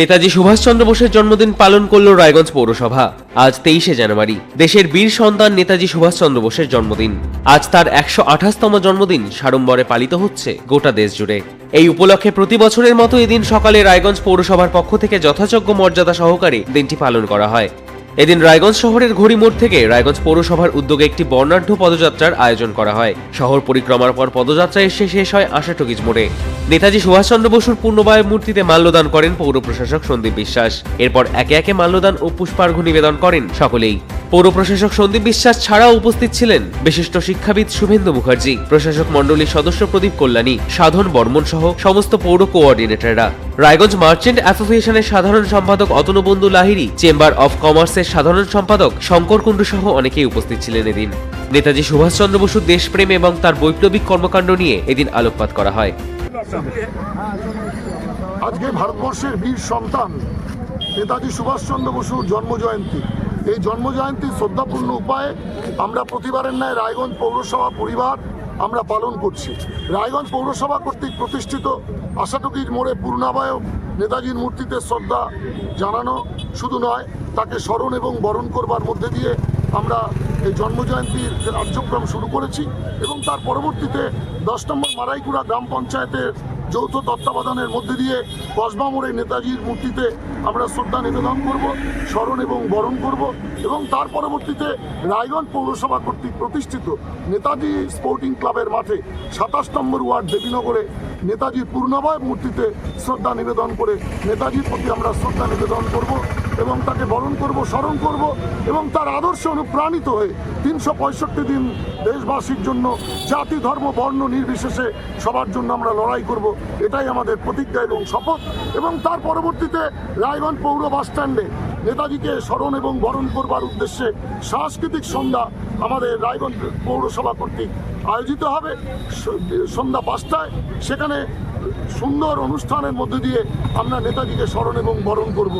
নেতাজি সুভাষচন্দ্র বোসের জন্মদিন পালন করল রায়গঞ্জ পৌরসভা। আজ তেইশে জানুয়ারি, দেশের বীর সন্তান নেতাজি সুভাষচন্দ্র বোসের জন্মদিন। আজ তার একশো আঠাশতম জন্মদিন সাড়ম্বরে পালিত হচ্ছে গোটা দেশ জুড়ে। এই উপলক্ষে প্রতি বছরের মতো এদিন সকালে রায়গঞ্জ পৌরসভার পক্ষ থেকে যথাযোগ্য মর্যাদা সহকারে দিনটি পালন করা হয়। এদিন রায়গঞ্জ শহরের ঘড়িমোড় থেকে রায়গঞ্জ পৌরসভার উদ্যোগে একটি বর্ণাঢ্য পদযাত্রার আয়োজন করা হয়। শহর পরিক্রমার পর পদযাত্রা এসে শেষ হয় আশাটকিজ মোড়ে। নেতাজি সুভাষচন্দ্র বসুর পূর্ণবায় মূর্তিতে মাল্যদান করেন পৌর প্রশাসক সন্দীপ বিশ্বাস। এরপর একে একে মাল্যদান ও পুষ্পার্ঘ্য নিবেদন করেন সকলেই। পৌর প্রশাসক সন্দীপ বিশ্বাস ছাড়াও উপস্থিত ছিলেন বিশিষ্ট শিক্ষাবিদ শুভেন্দু মুখার্জি, প্রশাসক মণ্ডলীর সদস্য প্রদীপ কল্যাণী, সাধন বর্মন সহ সমস্ত পৌর কোঅর্ডিনেটররা। রায়গঞ্জ মার্চেন্ট অ্যাসোসিয়েশনের সাধারণ সম্পাদক অতনুবন্ধু লাহিরি চেম্বার অফ কমার্সের সাধারণ সম্পাদক শঙ্কর কুণ্ডু সহ অনেকেই উপস্থিত ছিলেন এদিন। নেতাজি সুভাষচন্দ্র বসুর দেশপ্রেম এবং তার বৈপ্লবিক কর্মকাণ্ড নিয়ে এদিন আলোকপাত করা হয়। আজকে ভারতবর্ষের বীর সন্তান নেতাজি সুভাষচন্দ্র বসুর জন্মজয়ন্তী। এই জন্মজয়ন্তী শ্রদ্ধাপূর্ণ উপায়ে আমরা প্রতিবারের ন্যায় রায়গঞ্জ পৌরসভা পরিবার আমরা পালন করছি। রায়গঞ্জ পৌরসভা কর্তৃক প্রতিষ্ঠিত আশাটকির মোড়ে পূর্ণাবায়ক নেতাজির মূর্তিতে শ্রদ্ধা জানানো শুধু নয়, তাকে স্মরণ এবং বরণ করবার মধ্যে দিয়ে আমরা এই জন্মজয়ন্তীর কার্যক্রম শুরু করেছি এবং তার পরবর্তীতে দশ নম্বর মারাইকুড়া গ্রাম পঞ্চায়েতের যৌথ তত্ত্বাবধানের মধ্যে দিয়ে কসবা মোড়ে নেতাজির মূর্তিতে আমরা শ্রদ্ধা নিবেদন করব, স্মরণ এবং বরণ করব এবং তার পরবর্তীতে রায়গঞ্জ পৌরসভা কর্তৃক প্রতিষ্ঠিত নেতাজি স্পোর্টিং ক্লাবের মাঠে সাতাশ নম্বর ওয়ার্ড দেবীনগরে নেতাজির পূর্ণাবয় মূর্তিতে শ্রদ্ধা নিবেদন করে নেতাজির প্রতি আমরা শ্রদ্ধা নিবেদন করব। এবং তাকে বরণ করব, স্মরণ করব এবং তার আদর্শে অনুপ্রাণিত হয়ে তিনশো পঁয়ষট্টি দিন দেশবাসীর জন্য জাতি, ধর্ম, বর্ণ নির্বিশেষে সবার জন্য আমরা লড়াই করব। এটাই আমাদের প্রতিজ্ঞা এবং শপথ এবং তার পরবর্তীতে রায়গঞ্জ পৌর বাস স্ট্যান্ডে নেতাজিকে স্মরণ এবং বরণ করবার উদ্দেশ্যে সাংস্কৃতিক সন্ধ্যা আমাদের রায়গঞ্জ পৌরসভা কর্তৃক আয়োজিত হবে। সন্ধ্যা পাঁচটায়। সেখানে সুন্দর অনুষ্ঠানের মধ্যে দিয়ে আমরা নেতাজিকে স্মরণ এবং বরণ করব।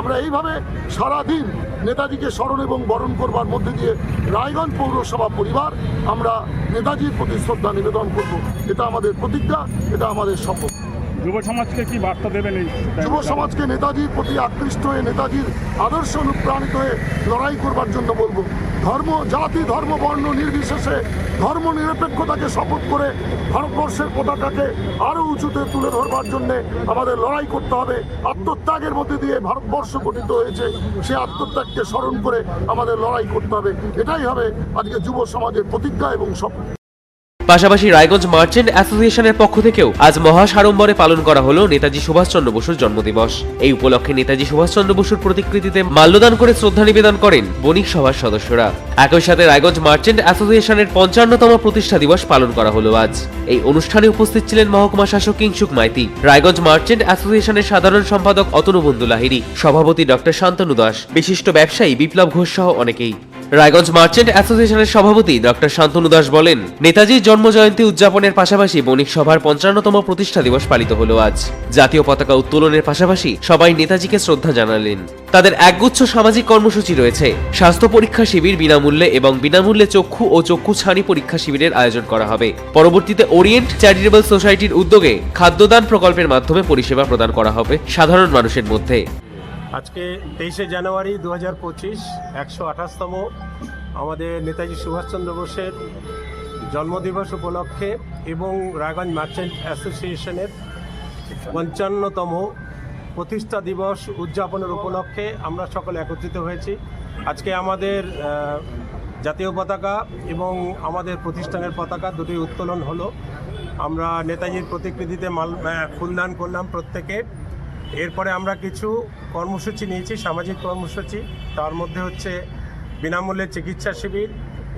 আমরা এইভাবে সারা দিন নেতাজিকে স্মরণ এবং বরণ করবার মধ্যে দিয়ে রায়গঞ্জ পৌরসভা পরিবার আমরা নেতাজির প্রতি শ্রদ্ধা নিবেদন করব। এটা আমাদের প্রতিজ্ঞা, এটা আমাদের শপথ। যুব সমাজকে কি বার্তা দেবেন এই যুব সমাজকে নেতাজির প্রতি আকৃষ্ট হয়ে, নেতাজির আদর্শ অনুপ্রাণিত হয়ে লড়াই করবার জন্য বলব। ধর্ম, জাতি, ধর্ম, বর্ণ নির্বিশেষে ধর্ম নিরপেক্ষতাকে শপথ করে ভারতবর্ষের পতাকাকে আরও উঁচুতে তুলে ধরবার জন্যে আমাদের লড়াই করতে হবে। আত্মত্যাগের মধ্যে দিয়ে ভারতবর্ষ গঠিত হয়েছে, সে আত্মত্যাগকে স্মরণ করে আমাদের লড়াই করতে হবে। এটাই হবে আজকে যুব সমাজের প্রতিজ্ঞা এবং শপথ। পাশাপাশি রায়গঞ্জ মার্চেন্ট অ্যাসোসিয়েশনের পক্ষ থেকেও আজ মহাসাড়ম্বরে পালন করা হলো নেতাজি সুভাষচন্দ্র বসুর জন্মদিবস। এই উপলক্ষে নেতাজি সুভাষচন্দ্র বসুর প্রতিকৃতিতে মাল্যদান করে শ্রদ্ধা নিবেদন করেন বণিক সভার সদস্যরা। একই সাথে রায়গঞ্জ মার্চেন্ট অ্যাসোসিয়েশনের পঞ্চান্নতম প্রতিষ্ঠা দিবস পালন করা হলো আজ। এই অনুষ্ঠানে উপস্থিত ছিলেন মহকুমা শাসক কিংসুক মাইতি, রায়গঞ্জ মার্চেন্ট অ্যাসোসিয়েশনের সাধারণ সম্পাদক অতনুবন্ধু লাহিরি সভাপতি ডক্টর শান্তনু দাস, বিশিষ্ট ব্যবসায়ী বিপ্লব ঘোষ সহ অনেকেই। রায়গঞ্জ মার্চেন্ট অ্যাসোসিয়েশনের সভাপতি ডক্টর শান্তনু দাস বলেন, নেতাজির জন্মজয়ন্তী উদযাপনের পাশাপাশি বণিক সভার পঞ্চান্নতম প্রতিষ্ঠা দিবস পালিত হলো আজ। জাতীয় পতাকা উত্তোলনের পাশাপাশি সবাই নেতাজিকে শ্রদ্ধা জানালেন। তাদের একগুচ্ছ সামাজিক কর্মসূচি রয়েছে। স্বাস্থ্য পরীক্ষা শিবির বিনামূল্যে এবং বিনামূল্যে চক্ষু ও চক্ষু ছানি পরীক্ষা শিবিরের আয়োজন করা হবে। পরবর্তীতে ওরিয়েন্ট চ্যারিটেবল সোসাইটির উদ্যোগে খাদ্যদান প্রকল্পের মাধ্যমে পরিষেবা প্রদান করা হবে সাধারণ মানুষের মধ্যে। আজকে তেইশে জানুয়ারি দু হাজার পঁচিশ, একশো আঠাশতম আমাদের নেতাজি সুভাষচন্দ্র বোসের জন্মদিবস উপলক্ষে এবং রায়গঞ্জ মার্চেন্ট অ্যাসোসিয়েশনের পঞ্চান্নতম প্রতিষ্ঠা দিবস উদযাপনের উপলক্ষে আমরা সকলে একত্রিত হয়েছি। আজকে আমাদের জাতীয় পতাকা এবং আমাদের প্রতিষ্ঠানের পতাকা দুটি উত্তোলন হলো। আমরা নেতাজির প্রতিকৃতিতে মাল ফুলদান করলাম প্রত্যেকে। এরপরে আমরা কিছু কর্মসূচি নিয়েছি, সামাজিক কর্মসূচি। তার মধ্যে হচ্ছে বিনামূল্যে চিকিৎসা শিবির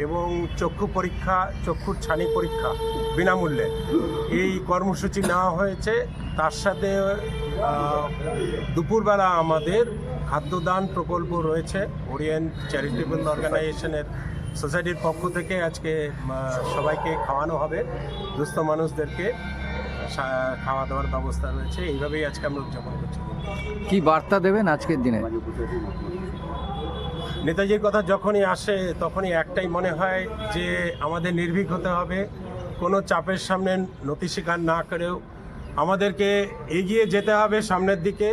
এবং চক্ষু পরীক্ষা, চক্ষুর ছানি পরীক্ষা বিনামূল্যে। এই কর্মসূচি নেওয়া হয়েছে। তার সাথে দুপুরবেলা আমাদের খাদ্যদান প্রকল্প রয়েছে। ওরিয়েন্ট চ্যারিটেবল অর্গানাইজেশনের সোসাইটির পক্ষ থেকে আজকে সবাইকে খাওয়ানো হবে, দুস্থ মানুষদেরকে। খাওয়া দাওয়ার ব্যবস্থা রয়েছে। এইভাবেই আজকে আমরা উদযাপন করছি। কি বার্তা দেবেন আজকের দিনে? নেতাজির কথা যখনই আসে তখনই একটাই মনে হয় যে আমাদের নির্ভীক হতে হবে। কোনো চাপের সামনে নতি স্বীকার না করেও আমাদেরকে এগিয়ে যেতে হবে সামনের দিকে।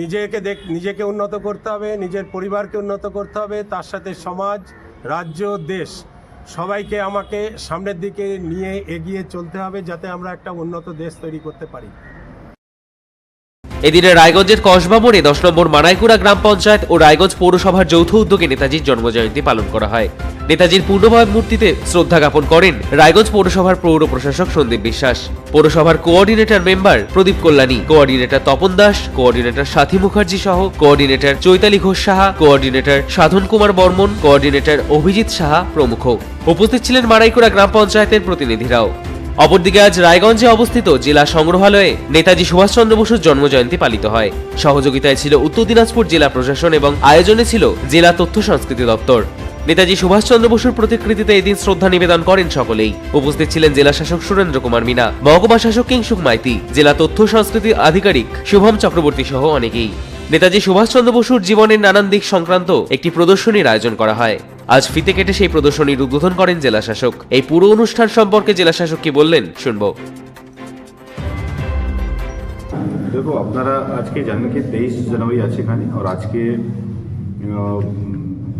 নিজেকে দেখ নিজেকে উন্নত করতে হবে নিজের পরিবারকে উন্নত করতে হবে তার সাথে সমাজ রাজ্য দেশ সবাইকে আমাকে সামনের দিকে নিয়ে এগিয়ে চলতে হবে যাতে আমরা একটা উন্নত দেশ তৈরি করতে পারি। এদিনে রায়গঞ্জের কসবা দশ নম্বর মানাইকুড়া গ্রাম পঞ্চায়েত ও রায়গঞ্জ পৌরসভার যৌথ উদ্যোগে নেতাজির জন্মজয়ন্তী পালন করা হয়। নেতাজির পূর্ণবয় মূর্তিতে শ্রদ্ধা জ্ঞাপন করেন রায়গঞ্জ পৌরসভার পৌর প্রশাসক সন্দীপ বিশ্বাস। পৌরসভার coordinator member Pradip Kalyani, coordinator Tapan Das, coordinator Sathi Mukherjee সহ coordinator Chaitali Ghosh Saha, coordinator Sadhan Kumar Barman, coordinator Abhijit Saha প্রমুখ। উপস্থিত ছিলেন মারাইকুড়া গ্রাম পঞ্চায়েতের প্রতিনিধিরাও। অপরদিকে আজ রায়গঞ্জে অবস্থিত জেলা সংগ্রহালয়ে নেতাজি সুভাষচন্দ্র বসুর জন্মজয়ন্তী পালিত হয়। সহযোগিতায় ছিল উত্তর দিনাজপুর জেলা প্রশাসন এবং আয়োজনে ছিল জেলা তথ্য সংস্কৃতি দপ্তর। নেতাজি সুভাষচন্দ্র বসুর প্রতিকৃতিতে এদিন শ্রদ্ধা নিবেদন করেন সকলেই। উপস্থিত ছিলেন জেলা শাসক সুরেন্দ্র কুমার মিনা, মহকুমা শাসক কিংসুক মাইতি, জেলা তথ্য সংস্কৃতি আধিকারিক শুভম চক্রবর্তী সহ অনেকেই। নেতাজি সুভাষচন্দ্র বসুর জীবনের নানান দিক সংক্রান্ত একটি প্রদর্শনীর আয়োজন করা হয়। আজ ফিতে কেটে সেই প্রদর্শনীর উদ্বোধন করেন জেলা শাসক এই পুরো অনুষ্ঠান সম্পর্কে জেলা শাসক কি বললেন, শুনব। দেখো, আপনারা আজকে জানেন কি তেইশ জানুয়ারি আছে এখানে, আর আজকে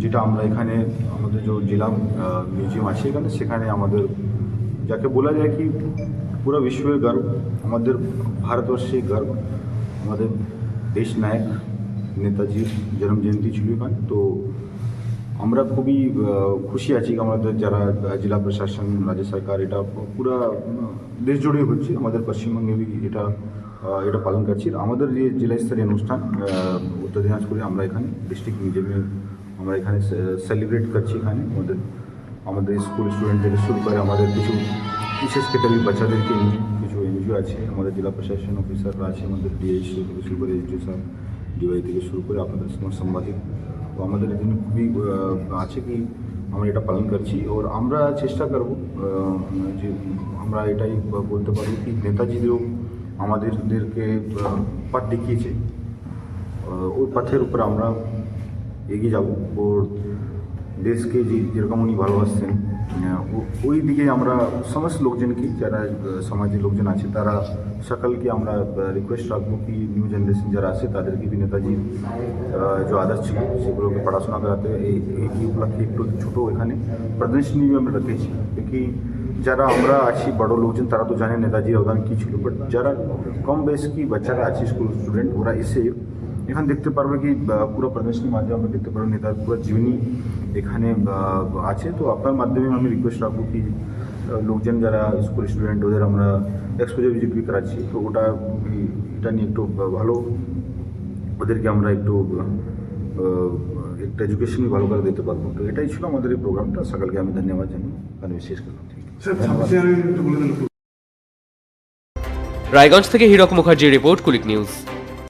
যেটা আমরা এখানে, আমাদের যে জেলা মিউজিয়াম আছে এখানে, সেখানে আমাদের, যাকে বলা যায় কি, পুরো বিশ্বের গর্ব, আমাদের ভারতবর্ষের গর্ব, আমাদের দেশ নায়ক নেতাজির জন্ম জয়ন্তী ছিল এখানে তো আমরা খুবই আহ, খুশি আছি আমাদের যারা আহ, জেলা প্রশাসন রাজ্য সরকার এটা পুরো দেশ জুড়ে হচ্ছে আমাদের পশ্চিমবঙ্গে বি এটা আহ, এটা পালন করছি আর আমাদের যে জেলা স্তরীয় অনুষ্ঠান আহ, উত্তর দিনাজপুরে আমরা এখানে ডিস্ট্রিক্ট মিউজিয়ামে আমরা এখানে সেলিব্রেট করছি এখানে আমাদের আমাদের স্কুল স্টুডেন্ট থেকে শুরু করে আমাদের কিছু বিশেষ ক্যাটাগরি বাচ্চাদেরকে নিয়ে কিছু এনজিও আছে। আমাদের জেলা প্রশাসন অফিসাররা আছে আমাদের ডিএইচ থেকে শুরু করে এসডিও স্যার ডিওয়াই থেকে শুরু করে আপনাদের সঙ্গে সাংবাদিক। তো আমাদের এখানে খুবই আহ, আছে কি আমরা এটা পালন করছি। ওর আমরা চেষ্টা করব আহ, যে আমরা এটাই বলতে পারি কি নেতাজিদেরও আমাদেরকে আহ, পথ দেখিয়েছে। আহ, ওই পথের উপর আমরা এগিয়ে যাব। ওর দেশকে যে যেরকম উনি ভালোবাসছেন আহ, ও- ওই দিকে আমরা সমস্ত লোকজনকে যারা আহ, সমাজের লোকজন আছে তারা সকলকে আমরা রিকোয়েস্ট রাখব কি নিউ জেনারেশন যারা আছে তাদেরকে भी নেতাজি যে আদার্স ছিল সেগুলোকে পড়াশোনা করাতে এই এই এই উপলক্ষে একটু ছোটো এখানে প্রদর্শনী আমরা রেখেছি দেখি যারা আমরা আছি বড় লোকজন তারা তো জানে নেতাজির অবদান কী ছিল বাট যারা কম বয়স কি বাচ্চারা আছে স্কুল স্টুডেন্ট ওরা এসে এখানে দেখতে পারবে কি পুরো প্রদর্শনীর মাধ্যমে আমরা দেখতে পারব নেতার পুরো জীবনী এখানে আছে। তো আপনার মাধ্যমে আমি রিকোয়েস্ট রাখব কি লোকজন যারা স্কুল স্টুডেন্ট ওদের আমরা এক্সপোজার ভিজিট বি করাচ্ছি তো ওটা এটা নিয়ে একটু ভালো ওদেরকে আমরা একটু একটা এডুকেশনই ভালো করে দিতে পারব। তো এটাই ছিল আমাদের এই প্রোগ্রামটা সকালকে আমি ধন্যবাদ জানি আমি শেষ করলাম। রায়গঞ্জ থেকে হীরক মুখার্জির রিপোর্ট কুলিক নিউজ।